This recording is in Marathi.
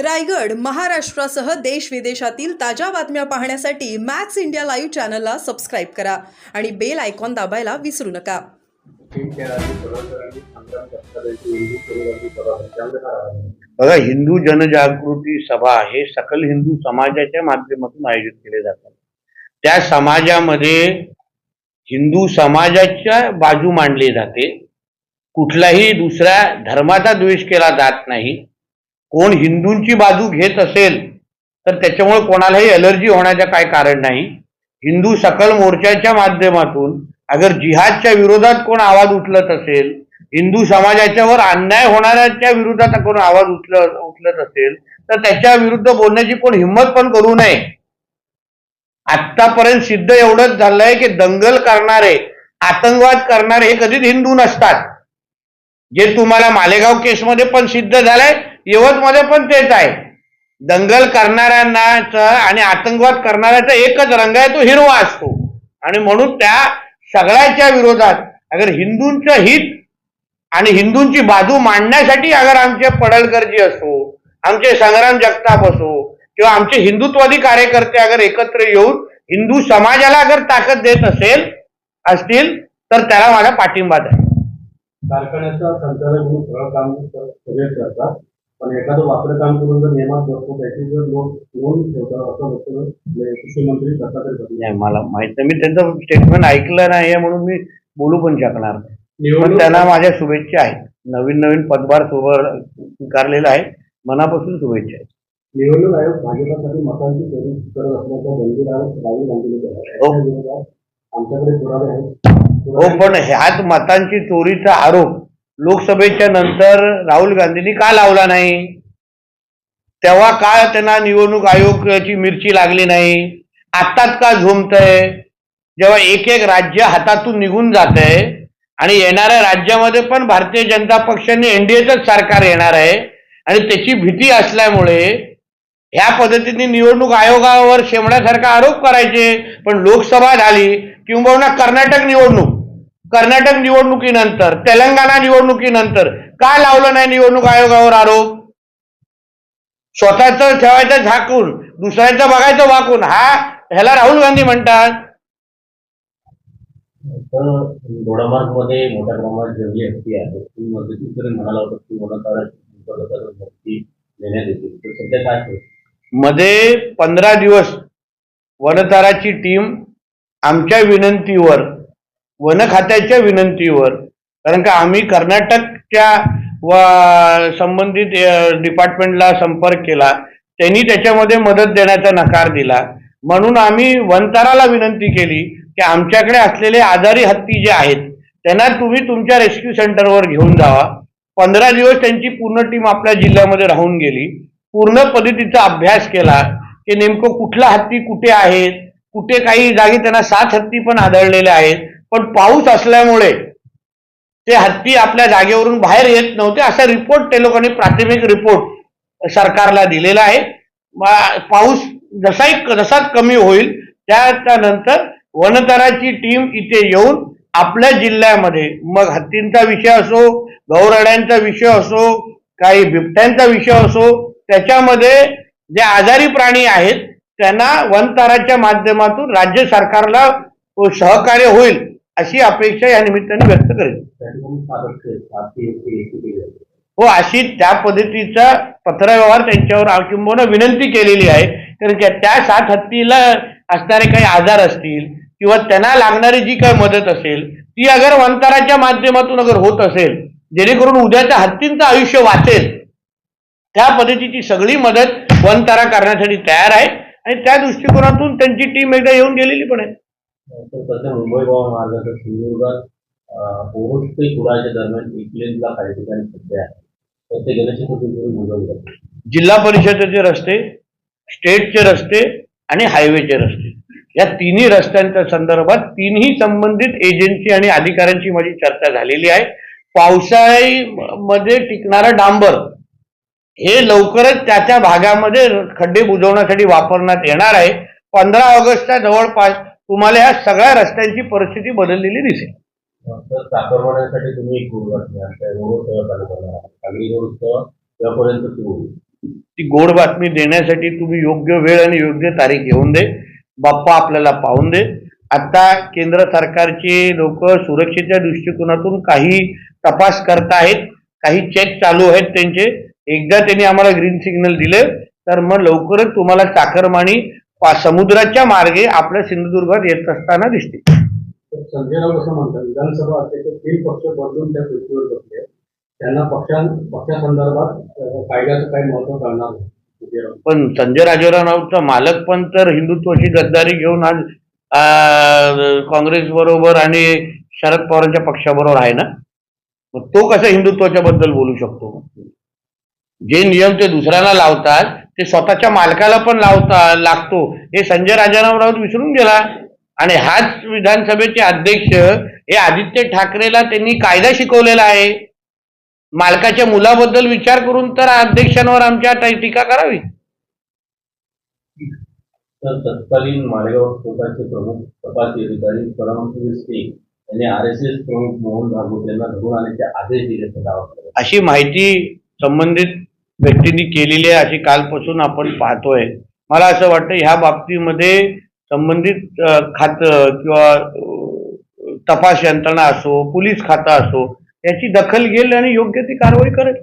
रायगड महाराष्ट्रासह देश विदेशातील ताज्या बातम्या पाहण्यासाठी मॅक्स इंडिया लाईव्ह चॅनलला सबस्क्राईब करा आणि बेल आयकॉन दाबायला विसरू नका. हिंदू बघा हिंदू जनजागृती सभा हे सकल हिंदू समाजाच्या माध्यमातून आयोजित केले जातात. त्या समाजामध्ये हिंदू समाजाच्या बाजू मांडली जाते. कुठलाही दुसऱ्या धर्माचा द्वेष केला जात नाही. कोण हिंदूंची बाजू घेत असेल तर त्याच्यामुळे कोणालाही अलर्जी होण्याचं काय कारण नाही. हिंदू सकल मोर्चाच्या माध्यमातून अगर जिहादच्या विरोधात कोण आवाज उचलत असेल हिंदू समाजाच्यावर अन्याय होणाऱ्याच्या विरोधात कोण आवाज उचल उचलत असेल तर त्याच्या विरुद्ध बोलण्याची कोण हिंमत पण करू नये. आतापर्यंत सिद्ध एवढंच झालंय की दंगल करणारे आतंकवाद करणारे हे कधीच हिंदू नसतात. जे तुम्हाला मालेगाव केसमध्ये पण सिद्ध झालंय यवतमध्ये पण तेच आहे. दंगल करणाऱ्यांना आणि आतंकवाद करणाऱ्याचा एकच रंग आहे तो हिरवा असतो. आणि म्हणून त्या सगळ्याच्या विरोधात अगर हिंदूंचं हित आणि हिंदूंची बाजू मांडण्यासाठी अगर आमचे पडळकरजी असो आमचे संग्राम जगताप असो किंवा आमचे हिंदुत्वादी कार्यकर्ते अगर एकत्र येऊन हिंदू समाजाला अगर ताकद देत असेल असतील तर त्याला माझा पाठिंबा द्या. कारखान्याचा संचालक म्हणून सगळं काम सगळे करतात. पण एखादं वाकडं काम करून जर नियमात बसतो त्याची जर लोक नोंद ठेवतात असं वक्तव्य कृषी मंत्री दत्तात्रय भरणे नाही मला माहीत नाही. मी त्यांचं स्टेटमेंट ऐकलं नाही म्हणून मी बोलू पण शकणार नाही. पण त्यांना माझ्या शुभेच्छा आहेत. नवीन नवीन पदभार सोबत स्वीकारलेला आहे. मनापासून शुभेच्छा आहेत. निवडणूक आयोग भाजपासाठी मतांची चोरी करत असल्याचा गंभीर आरोप राहुल आहे. हो. आमच्याकडे पुरावे आहेत. हो पण ह्याच मतांची चोरीचा आरोप लोकसभेच्या नंतर राहुल गांधींनी का लावला नाही? तेव्हा का त्यांना निवडणूक आयोगाची मिरची लागली नाही. आत्ताच का झोमतय जेव्हा एक एक राज्य हातातून निघून जात आहे आणि येणाऱ्या राज्यामध्ये पण भारतीय जनता पक्षाने एनडीएचंच सरकार येणार आहे आणि त्याची भीती असल्यामुळे ह्या पद्धतीने निवडणूक आयोगावर शेमण्यासारखा आरोप करायचे पण लोकसभा झाली किंबहुना कर्नाटक निवडणूक. कर्नाटक निवडणुकीनंतर तेलंगणा निवडणुकीनंतर का लावलं नाही निवडणूक आयोगावर आरोप? स्वतःच ठेवायचं झाकून दुसऱ्याचं बघायचं वाकून हा? ह्याला राहुल गांधी म्हणतात. मध्ये मोठ्या प्रमाणात जेवढी आहे ती मदतीकडे म्हणाला होता की देण्यात तर सध्या काय? मध्ये पंधरा दिवस वनताराची टीम आमच्या विनंतीवर वन खात्याच्या विनंतीवर. कारण का आम्ही कर्नाटकच्या व संबंधित डिपार्टमेंटला संपर्क केला. त्यांनी त्याच्यामध्ये मदत देण्याचा नकार दिला. म्हणून आम्ही वनताराला विनंती केली की आमच्याकडे असलेले आजारी हत्ती जे आहेत त्यांना तुम्ही तुमच्या रेस्क्यू सेंटरवर घेऊन जावा. पंधरा दिवस त्यांची पूर्ण टीम आपल्या जिल्ह्यामध्ये राहून गेली. पूर्ण पद्धतीचा अभ्यास केला की नेमकं कुठला हत्ती कुठे आहेत कुठे काही जागी त्यांना सात हत्ती पण आढळलेले आहेत. पण पाऊस असल्यामुळे ते हत्ती आपल्या जागेवरून बाहेर येत नव्हते असा रिपोर्ट ते लोकांनी प्राथमिक रिपोर्ट सरकारला दिलेला आहे. पाऊस जसाही जसाच कमी होईल त्याच्यानंतर वनतराची टीम इथे येऊन आपल्या जिल्ह्यामध्ये मग हत्तींचा विषय असो गौरड्यांचा विषय असो काही बिबट्यांचा विषय असो त्याच्यामध्ये जे आजारी प्राणी आहेत त्यांना वनताराच्या माध्यमातून राज्य सरकारला सहकार्य होईल. अशी अपेक्षा या निमित्ताने व्यक्त करेल हो अशी त्या पद्धतीचा पत्रव्यवहार त्यांच्यावर आ- किंबहुना विनंती केलेली आहे. कारण त्या सात हत्तीला असणारे काही आजार असतील किंवा त्यांना लागणारी जी काही मदत असेल ती अगर वंताराच्या माध्यमातून अगर होत असेल जेणेकरून उद्याच्या हत्तींचं आयुष्य वाचेल त्या पद्धतीची सगळी मदत वनतारा करण्यासाठी तयार आहे. आणि त्या दृष्टिकोनातून त्यांची टीम एकदा येऊन गेलेली पण आहे. तर सध्या मुंबई गोवा मार्गाचा सिंधुदुर्गात अं, ते कुडाळच्या दरम्यान एक लेनला काही ठिकाणी सध्या आहे तर ते गेल्या चतुर्थीपूर्वी बुजवले जाते जिल्हा परिषदेचे रस्ते स्टेटचे रस्ते आणि हायवेचे रस्ते. या तिन्ही रस्त्यांच्या संदर्भात तिन्ही संबंधित एजन्सी आणि अधिकाऱ्यांची माझी चर्चा झालेली आहे. पावसाळी मध्ये टिकणारं डांबर हे लवकरच त्या त्या भागामध्ये खड्डे बुजवण्यासाठी वापरण्यात येणार आहे. पंधरा ऑगस्टच्या जवळपास तुम्हाला या सगळ्या रस्त्यांची परिस्थिती बदललेली दिसेल. तुम्ही आहात. ती गोड. बातमी देण्यासाठी तुम्ही योग्य वेळ आणि योग्य तारीख घेऊन दे. बाप्पा आपल्याला पाहून दे. आता केंद्र सरकारचे लोक सुरक्षेच्या दृष्टिकोनातून काही तपास करतायत काही चेक चालू आहेत त्यांचे. एकदा त्यांनी आम्हाला ग्रीन सिग्नल दिले तर मग लवकरच तुम्हाला चाकरमानी पा- समुद्राच्या मार्गे आपल्या सिंधुदुर्गात येत असताना दिसते. तर संजय राऊत असं म्हणतात विधानसभा अध्यक्ष तीन पक्ष बदलून त्या खुर्चीवर बसले. त्यांना पक्षां पक्षासंदर्भात कायद्याचं काही महत्त्व संजय पण संजय राजारामचा मालक पण तर हिंदुत्वाची गद्दारी घेऊन आज काँग्रेस बरोबर आणि शरद पवारांच्या पक्षाबरोबर आहे ना? मग तो कसा हिंदुत्वाच्या बद्दल बोलू शकतो? जे नियम ते दुसऱ्याला लावतात ते स्वतःच्या मालकाला पण लावता लागतो. हे संजय राजाराम राऊत विसरून गेला. आणि हाच विधानसभेचे अध्यक्ष हे आदित्य ठाकरेला त्यांनी कायदा शिकवलेला आहे. मालकाच्या मुलाबद्दल विचार करून तर अध्यक्षांवर आमच्या टीका करावी. तर तत्कालीन मालेगाव स्फोटाचे प्रमुख तपास अधिकारी परमवीर सिंग यांनी आर एस एस प्रमुख मोहन भागवत यांना धरून आणण्याचे आदेश केला अशी माहिती संबंधित व्यक्तींनी केलेली आहे अशी कालपासून आपण पाहतोय. मला असं वाटतं ह्या बाबतीमध्ये संबंधित खातं किंवा तपास यंत्रणा असो पोलीस खातं असो याची दखल घेईल आणि योग्य ती कारवाई करेल.